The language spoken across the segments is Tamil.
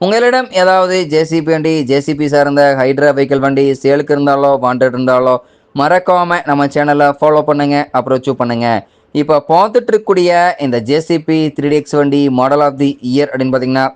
உங்களிடம் ஏதாவது ஜேசிபி வண்டி ஜேசிபி சார்ந்த ஹைட்ரா வெஹிக்கிள் வண்டி சேலுக்கு இருந்தாலோ வாண்டட் இருந்தாலோ மறக்காமல் நம்ம சேனலை ஃபாலோ பண்ணுங்க அப்ரோச் பண்ணுங்கள் இப்போ பார்த்துட்டு இருக்கக்கூடிய இந்த ஜேசிபி த்ரீ எக்ஸ் வண்டி மாடல் ஆஃப் தி இயர் அப்படின்னு பார்த்தீங்கன்னா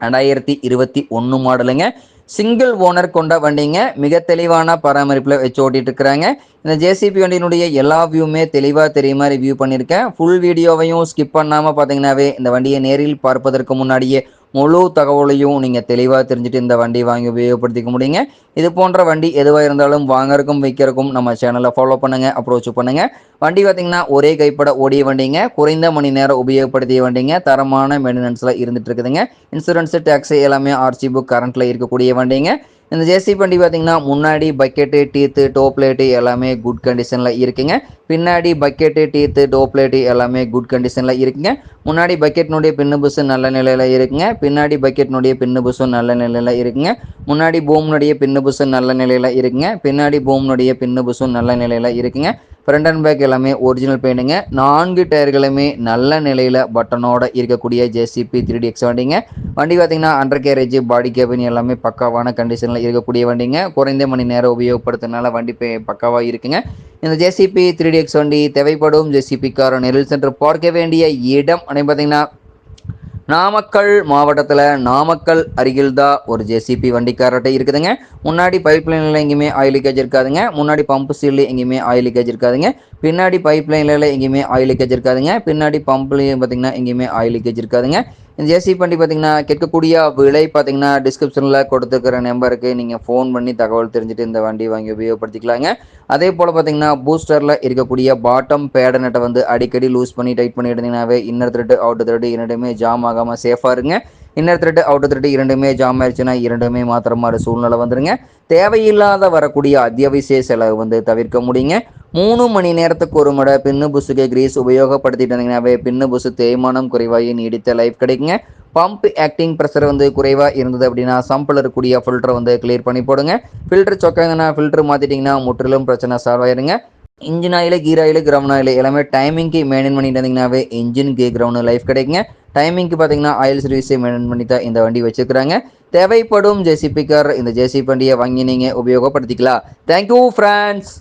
ரெண்டாயிரத்தி இருபத்தி ஒன்று மாடலுங்க சிங்கிள் ஓனர் கொண்ட வண்டிங்க. மிக தெளிவான பராமரிப்பில் வச்சு ஓட்டிகிட்டு இருக்கிறாங்க இந்த ஜேசிபி வண்டியினுடைய எல்லா வியூமே தெளிவாக தெரியுமா ரிவ்யூ பண்ணியிருக்கேன். ஃபுல் வீடியோவையும் ஸ்கிப் பண்ணாமல் பார்த்தீங்கன்னாவே இந்த வண்டியை நேரில் பார்ப்பதற்கு முன்னாடியே முழு தகவலையும் நீங்கள் தெளிவாக தெரிஞ்சுட்டு இந்த வண்டி வாங்கி உபயோகப்படுத்திக்க முடியுங்க. இது போன்ற வண்டி எதுவாக இருந்தாலும் வாங்கறக்கும் விற்கிறக்கும் நம்ம சேனலை ஃபாலோ பண்ணுங்கள் அப்ரோச் பண்ணுங்கள் வண்டி பார்த்திங்கன்னா ஒரே கைப்பட ஓடிய வண்டிங்க. குறைந்த மணி நேரம் உபயோகப்படுத்திய வண்டிங்க. தரமான மெயின்டெனன்ஸில் இருந்துகிட்டு இருக்குதுங்க. இன்சூரன்ஸு டேக்ஸு எல்லாமே ஆர்சி புக் கரண்ட்டில் இருக்கக்கூடிய வண்டிங்க. இந்த ஜேசி வண்டி பார்த்தீங்கன்னா முன்னாடி பக்கெட்டு டீத்து டோப்லேட்டு எல்லாமே குட் கண்டிஷனில் இருக்குங்க. பின்னாடி பக்கெட்டு டீத்து டோப்லேட்டு எல்லாமே குட் கண்டிஷனில் இருக்குங்க. முன்னாடி பக்கெட்னுடைய பின்னு புஷு நல்ல நிலையில் இருக்குங்க. பின்னாடி பக்கெட்னுடைய பின்னு புஷும் நல்ல நிலையில் இருக்குங்க. முன்னாடி பூம்னுடைய பின்னு புஷு நல்ல நிலையில் இருக்குங்க. பின்னாடி பூம்னுடைய பின்னு புஷும் நல்ல நிலையில் இருக்குங்க. ஃப்ரண்ட் அண்ட் பேக் எல்லாமே ஒரிஜினல் பெயிண்ட்டுங்க நான்கு டயர்களுமே நல்ல நிலையில் பட்டனோட இருக்கக்கூடிய ஜேசிபி த்ரீ டி எக்ஸ் வண்டிங்க. வண்டி பார்த்தீங்கன்னா அண்டர் கேரேஜ் பாடி கேபின் எல்லாமே பக்காவான கண்டிஷனில் இருக்கக்கூடிய வண்டிங்க. குறைந்த மணி நேரம் உபயோகப்படுத்துறதுனால வண்டி பக்காவாக இருக்குங்க. இந்த ஜேசிபி த்ரீ டி எக்ஸ் வண்டி தேவைப்படும். ஜேசிபி கார் நெரில் சென்டர் பார்க்க வேண்டிய இடம் அப்படின்னு பார்த்தீங்கன்னா நாமக்கல் மாவட்டத்தில் நாமக்கல் அருகில் தான் ஒரு ஜேசிபி வண்டிக்காரர்கிட்ட இருக்குதுங்க. முன்னாடி பைப் லைனில் எங்கேயுமே ஆயில் லீக்கேஜ் இருக்காதுங்க. முன்னாடி பம்ப் சீல் எங்கேயுமே ஆயில் லீக்கேஜ் இருக்காதுங்க. பின்னாடி பைப் லைனில் எங்கேயுமே ஆயில் லீக்கேஜ் இருக்காதுங்க. பின்னாடி பம்ப்லேயும் பார்த்தீங்கன்னா எங்கேயுமே ஆயில் லீக்கேஜ் இருக்காதுங்க. இந்த ஜேசி வண்டி பார்த்தீங்கன்னா கேட்கக்கூடிய விலை பார்த்தீங்கன்னா டிஸ்கிரிப்ஷனில் கொடுத்துருக்கிற நம்பருக்கு நீங்கள் ஃபோன் பண்ணி தகவல் தெரிஞ்சுட்டு இந்த வண்டி வாங்கி உபயோகப்படுத்திக்கலாங்க. அதே போல் பார்த்தீங்கன்னா பூஸ்டரில் இருக்கக்கூடிய பாட்டம் பேடனட்டை வந்து அடிக்கடி லூஸ் பண்ணி டைட் பண்ணி எடுத்தீங்கன்னாவே இன்னர் த்ரெட்டு அவுட் த்ரெட்டு இரண்டுமே ஜாம் ஆகாமல் சேஃபாக இருங்க. இன்னர் த்ரெட்டு அவுட்டர் த்ரெட்டு இரண்டுமே ஜாம் ஆயிடுச்சுன்னா இரண்டுமே மாத்திர மாதிரி சூழ்நிலை வந்துருங்க. தேவையில்லாத வரக்கூடிய அத்தியாவசிய செலவு வந்து தவிர்க்க முடியுங்க. மூணு மணி நேரத்துக்கு ஒரு முறை பின்னு புசுக்கு கிரீஸ் உபயோகப்படுத்திட்டு இருந்தீங்கன்னாவே பின்னு புசு தேய்மானம் குறைவாகி நீடித்த லைஃப் கிடைக்குங்க. பம்ப் ஆக்டிங் ப்ரெஷர் வந்து குறைவாக இருந்தது அப்படின்னா சம்பில் இருக்கக்கூடிய ஃபில்டரை வந்து கிளியர் பண்ணி போடுங்க. ஃபில்டர் சொக்காங்கன்னா ஃபில்டர் மாற்றிட்டிங்கன்னா முற்றிலும் பிரச்சனை சால்வ் ஆயிருங்க engine oil gear oil ground oil எல்லாமே டைமிங்க்கு மெயின்டைன் பண்ணிட்டு இருந்தீங்கன்னாவே இன்ஜின் கே கிரவுண்ட் லைஃப் கிடைக்குங்க. டைமிங்க்கு பார்த்தீங்கன்னா ஆயில் சர்வீஸை மெயின்டைன் பண்ணி தான் இந்த வண்டி வச்சுருக்கிறாங்க. தேவைப்படும் ஜேசிபி கார் இந்த ஜேசிபி வண்டியை வாங்கி நீங்கள் உபயோகப்படுத்திக்கலாம். Thank you friends